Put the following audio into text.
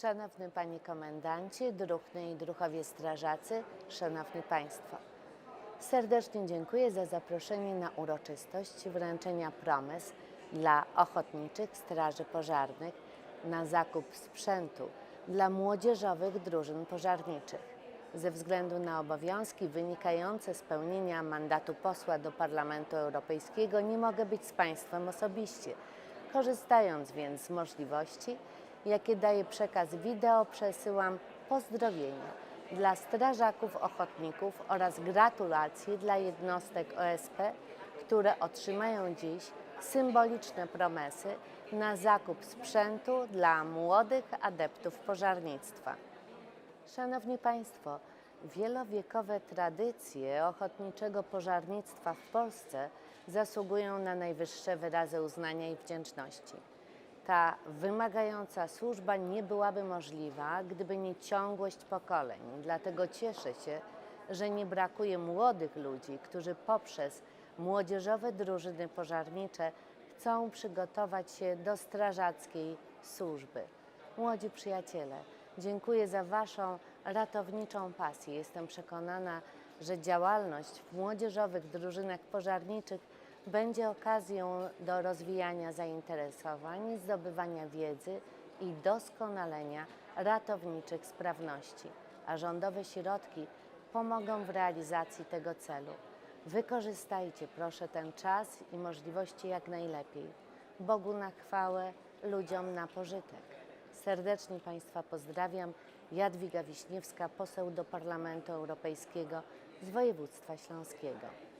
Szanowny Panie Komendancie, Druhny i Druchowie Strażacy, Szanowni Państwo. Serdecznie dziękuję za zaproszenie na uroczystość wręczenia promes dla ochotniczych straży pożarnych na zakup sprzętu dla młodzieżowych drużyn pożarniczych. Ze względu na obowiązki wynikające z pełnienia mandatu posła do Parlamentu Europejskiego nie mogę być z Państwem osobiście. Korzystając więc z możliwości, jakie daje przekaz wideo, przesyłam pozdrowienia dla strażaków ochotników oraz gratulacje dla jednostek OSP, które otrzymają dziś symboliczne promesy na zakup sprzętu dla młodych adeptów pożarnictwa. Szanowni Państwo, wielowiekowe tradycje ochotniczego pożarnictwa w Polsce zasługują na najwyższe wyrazy uznania i wdzięczności. Ta wymagająca służba nie byłaby możliwa, gdyby nie ciągłość pokoleń. Dlatego cieszę się, że nie brakuje młodych ludzi, którzy poprzez młodzieżowe drużyny pożarnicze chcą przygotować się do strażackiej służby. Młodzi przyjaciele, dziękuję za Waszą ratowniczą pasję. Jestem przekonana, że działalność w młodzieżowych drużynach pożarniczych będzie okazją do rozwijania zainteresowań, zdobywania wiedzy i doskonalenia ratowniczych sprawności, a rządowe środki pomogą w realizacji tego celu. Wykorzystajcie proszę ten czas i możliwości jak najlepiej. Bogu na chwałę, ludziom na pożytek. Serdecznie Państwa pozdrawiam. Jadwiga Wiśniewska, poseł do Parlamentu Europejskiego z województwa śląskiego.